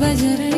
बज रहे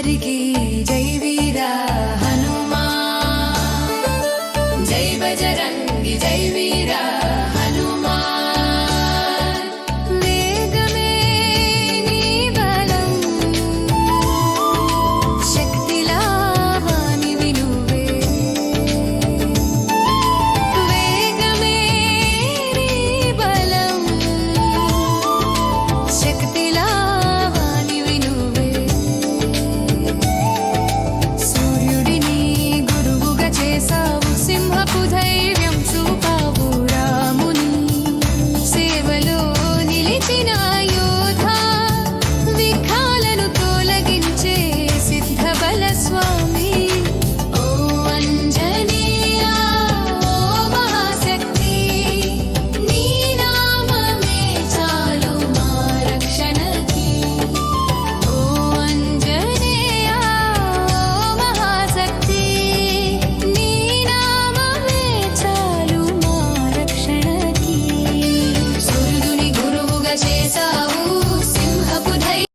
అందరికీ జై వీర హనుమా. జై బజరంగి జై వీరా